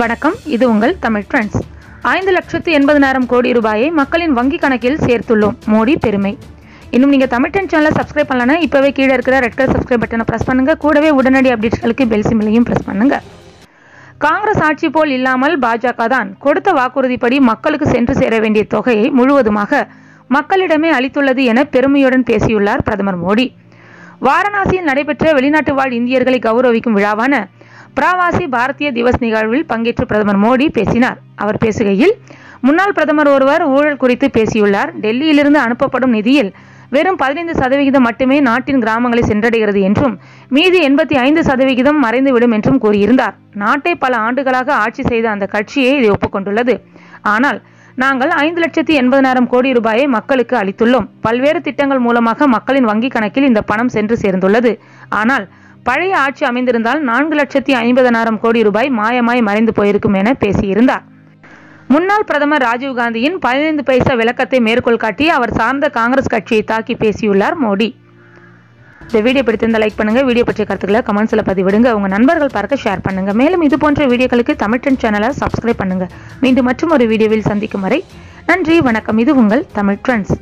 வணக்கம் இது உங்கள் தமிழ் ட்ரெண்ட்ஸ் ஐந்து லட்சத்து எண்பதனாயிரம் கோடி ரூபாயை மக்களின் வங்கி கணக்கில் சேர்த்துள்ளோம். மோடி பெருமை. இன்னும் நீங்கள் தமிழ் ட்ரெண்ட் சேனலை சப்ஸ்கிரைப் பண்ணலன்னா இப்போவே கீழே இருக்கிற ரெட் கலர் சப்ஸ்கிரைப் பட்டனை ப்ரெஸ் பண்ணுங்க. கூடவே உடனடி அப்டேட்ஸ்களுக்கு பெல் சிம்பிளையும் ப்ரெஸ் பண்ணுங்கள் காங்கிரஸ் ஆட்சி போல் இல்லாமல் பாஜக தான் கொடுத்த வாக்குறுதிப்படி மக்களுக்கு சென்று சேர வேண்டிய தொகையை முழுவதுமாக மக்களிடமே அளித்துள்ளது என பெருமையுடன் பேசியுள்ளார் பிரதமர் மோடி. வாரணாசியில் நடைபெற்ற வெளிநாட்டு வாழ் இந்தியர்களை கௌரவிக்கும் விழாவான பிரவாசி பாரதிய திவஸ் நிகழ்வில் பங்கேற்று பிரதமர் மோடி பேசினார். அவர் பேசுகையில் முன்னாள் பிரதமர் ஒருவர் ஊழல் குறித்து பேசியுள்ளார். டெல்லியிலிருந்து அனுப்பப்படும் நிதியில் வெறும் பதினைந்து சதவிகிதம் மட்டுமே நாட்டின் கிராமங்களை சென்றடைகிறது என்றும் மீதி எண்பத்தி ஐந்து சதவிகிதம் மறைந்துவிடும் என்றும் கூறியிருந்தார். நாட்டை பல ஆண்டுகளாக ஆட்சி செய்த அந்த கட்சியே இதை ஒப்புக்கொண்டுள்ளது. ஆனால் நாங்கள் ஐந்து லட்சத்தி எண்பதனாயிரம் கோடி ரூபாயை மக்களுக்கு அளித்துள்ளோம். பல்வேறு திட்டங்கள் மூலமாக மக்களின் வங்கிக் கணக்கில் இந்த பணம் சென்று சேர்ந்துள்ளது. ஆனால் பழைய ஆட்சி அமைந்திருந்தால் நான்கு லட்சத்தி ஐம்பதனாயிரம் கோடி ரூபாய் மாயமாய் மறைந்து போயிருக்கும் என பேசியிருந்தார். முன்னாள் பிரதமர் ராஜீவ்காந்தியின் பதினைந்து பைசா விளக்கத்தை மேற்கோள் காட்டி அவர் சார்ந்த காங்கிரஸ் கட்சியை தாக்கி பேசியுள்ளார் மோடி. இந்த வீடியோ பிடித்திருந்தால் லைக் பண்ணுங்கள் வீடியோ பற்றிய கருத்துக்களை கமெண்ட்ஸில் பதிவிடுங்க. உங்கள் நண்பர்கள் பார்க்க ஷேர் பண்ணுங்கள் மேலும் இது போன்ற வீடியோக்களுக்கு தமிழ் ட்ரெண்ட் சேனலை சப்ஸ்கிரைப் பண்ணுங்க. மீண்டும் மற்றும் ஒரு வீடியோவில் சந்திக்கும் வரை நன்றி வணக்கம். இது உங்கள் தமிழ் ட்ரெண்ட்ஸ்.